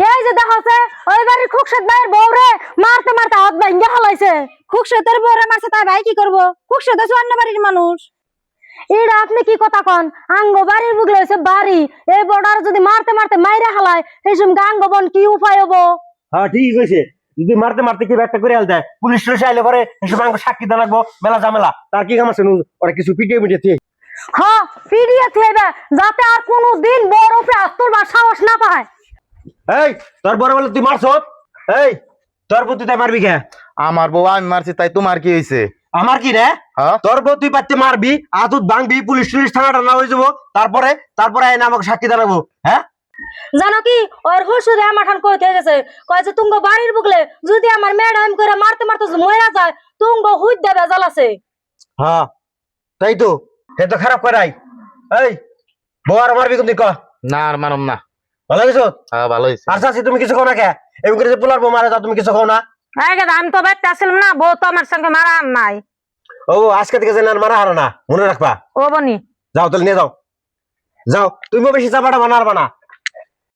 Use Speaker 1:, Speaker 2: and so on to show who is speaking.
Speaker 1: যে দেখাছে ওই বাড়ির খুকসাদ ভাইয়ের বউ রে মারতে মারতে হাত ভাঙ্গা হালাইছে খুকসাদের বউরে মারছে তাই ভাই কি করব? খুকসাদ আছে অন্য বাড়ির মানুষ। এটা আপনি কি কথা কন? আঙ্গ বাড়ির বুগলে হয়েছে বাড়ি। এই বর্ডার যদি মারতে মারতে মাইরে হালায় এই সময় আঙ্গ বন কি উপায় হব?
Speaker 2: হ্যাঁ ঠিকই কইছে যদি মারতে মারতে কি একটা করে দেয় পুলিশ টুলিশ আইলে পরে এসব আমাকে সাক্ষী দেওয়া লাগবো মেলা ঝামেলা। তার কি কাম আছে? ওরা কিছু পিটিয়ে পিটিয়ে
Speaker 1: হ্যাঁ যাতে আর কোনো দিন বড় উপরে তুলবার সাহস না পায়।
Speaker 2: এই তোর বড় বলে তুই মারছ? এই তোর প্রতি তাই মারবি কে?
Speaker 3: আমার বউ আমি মারছি তাই তোমার কি হয়েছে
Speaker 2: আমার কি রে?
Speaker 3: হ্যাঁ?
Speaker 2: তোর বউ তুই পাচ্ছে মারবি আতুত ভাঙবি পুলিশ টুলিশ থানা টানা হয়ে যাব। তারপরে তারপরে আইনা আমাকে সাক্ষী জানাব হ্যাঁ?
Speaker 1: জানো কি ওর হুসুরে আমার ঠান কইতে গেছে। কয় যে তুঙ্গ বাড়ির বুকলে যদি আমার ম্যাডাম করে মারতে মারতে মরে যায় তুঙ্গ হুইদ দেবে জ্বালাছে
Speaker 2: হ্যাঁ তাই তো সে তো খারাপ করাই। এই বউ আর মারবি কিন্তু ক?
Speaker 3: না আর মারম না।
Speaker 2: ভালো আছো?
Speaker 3: হ্যাঁ ভালো আছি।
Speaker 2: আর চাষি তুমি কিছু খাও না কে? এমন করে যে পোলার বউ মারে তা তুমি কিছু খাও না?
Speaker 1: আগে আমি তো বাইতে আসলাম না বউ তো আমার সঙ্গে মারা নাই।
Speaker 2: ও আজকে থেকে যেন আর মারা হারো না মনে রাখবা।
Speaker 1: ও বনি।
Speaker 2: যাও তাহলে নিয়ে যাও। যাও তুমি বেশি চাপাটা বানার বানা